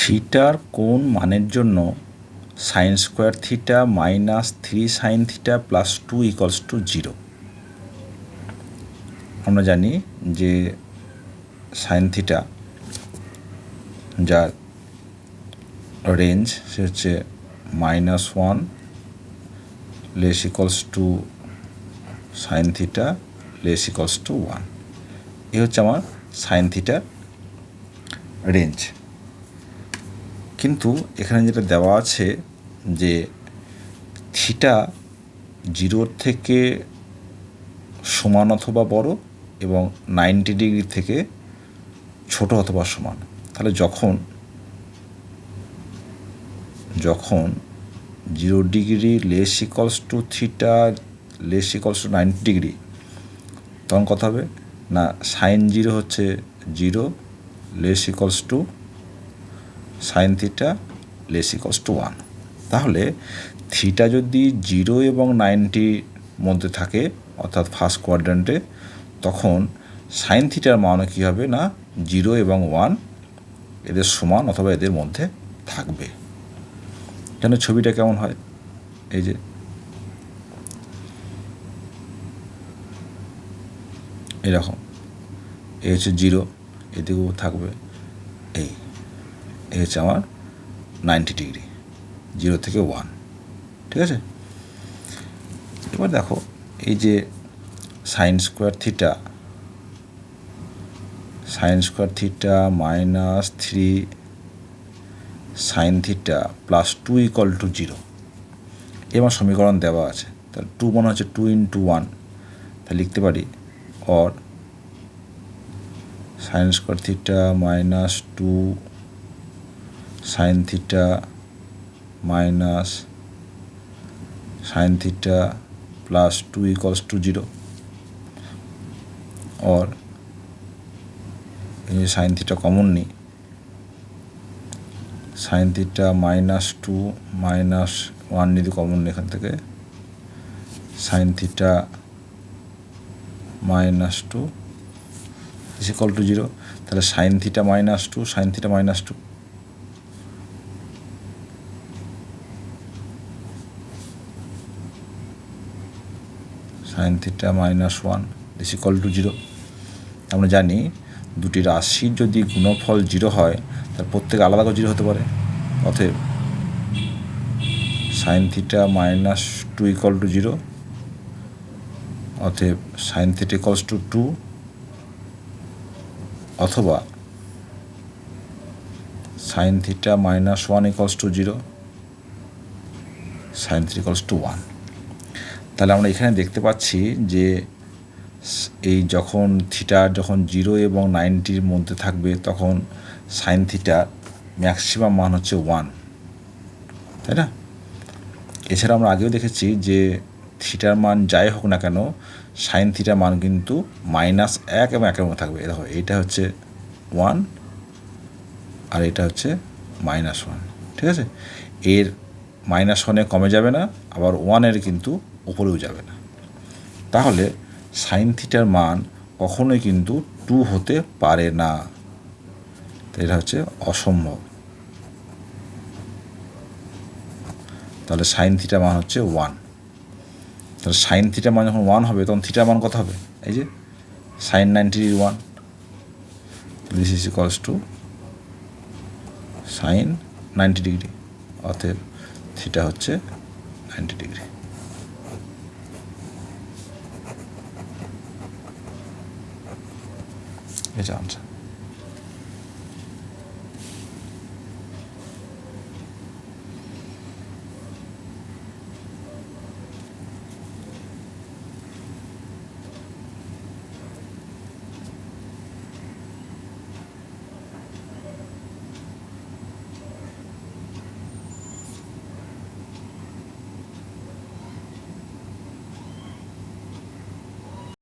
থিটার কোন মানের জন্য sine square theta minus three sine theta plus two equals to zero? আমরা জানি যে সাইন থিটা যার রেঞ্জ সে হচ্ছে minus one less equals to sine theta less equals to one. এ হচ্ছে আমার সাইন থিটার রেঞ্জ। কিন্তু এখানে যেটা দেওয়া আছে যে থিটা জিরোর থেকে সমান অথবা বড় এবং নাইনটি ডিগ্রি থেকে ছোট অথবা সমান। তাহলে যখন যখন zero degree less equals to theta less equals to ninety degree, তখন কথা হবে? না সাইন জিরো হচ্ছে zero less equals to sine theta less equals to one তাহলে থিটা যদি জিরো এবং নাইনটির মধ্যে থাকে, অর্থাৎ ফার্স্ট কোয়াড্রেন্টে তখন সাইন থিটার মানও কী হবে না? জিরো এবং ওয়ান এদের সমান অথবা এদের মধ্যে থাকবে। যেন ছবিটা কেমন হয়? এই যে। এরকম। এই হচ্ছে জিরো এদিকেও থাকবে এই। এই হচ্ছে আমার নাইনটি ডিগ্রি জিরো থেকে ওয়ান ঠিক আছে? এবার দেখো, এই যে sine square theta sine square theta minus three sine theta plus two equal to zero এবার সমীকরণ দেওয়া আছে। তাহলে টু মনে হচ্ছে টু ইন্টু ওয়ান তাহলে লিখতে পারি or sine square theta minus two sine theta minus sine theta plus two equals to zero or এই সাইন থিটা কমন নিই sine theta minus two minus one যদি কমন এখান থেকে sine theta minus two is equal to zero তাহলে sine theta minus two sine theta minus two sine theta minus one is equal to zero আমরা জানি দুটি রাশির যদি গুণফল জিরো হয় তার প্রত্যেক আলাদা করে জিরো হতে পারে। অতএব sine theta minus two equal to zero অতএব sine theta equals to two অথবা sine theta minus one equals to zero sine three equals to one তাহলে আমরা এখানে দেখতে পাচ্ছি যে এই যখন থিটা যখন জিরো এবং নাইনটির মধ্যে থাকবে, তখন সাইন থিটার ম্যাক্সিমাম মান হচ্ছে ওয়ান। তাই না? এছাড়া আমরা আগেও দেখেছি যে থিটার মান যাই হোক না কেন, সাইন থিটার মান কিন্তু মাইনাস এক এবং একের মধ্যে থাকবে। দেখো, এইটা হচ্ছে ওয়ান আর এটা হচ্ছে মাইনাস ওয়ান। ঠিক আছে? এর মাইনাস ওয়ানে কমে যাবে না, আবার ওয়ানের কিন্তু উপরেও যাবে না। তাহলে সাইন থিটার মান কখনোই কিন্তু টু হতে পারে না। এটা হচ্ছে অসম্ভব। তাহলে সাইন থিটার মান হচ্ছে ওয়ান তাহলে সাইন থিটার মান যখন ওয়ান হবে, তখন থিটার মান কত হবে? এই যে sine ninety one this is equals to sine ninety degree অতএব থিটা হচ্ছে নাইনটি ডিগ্রি এই যে আনসার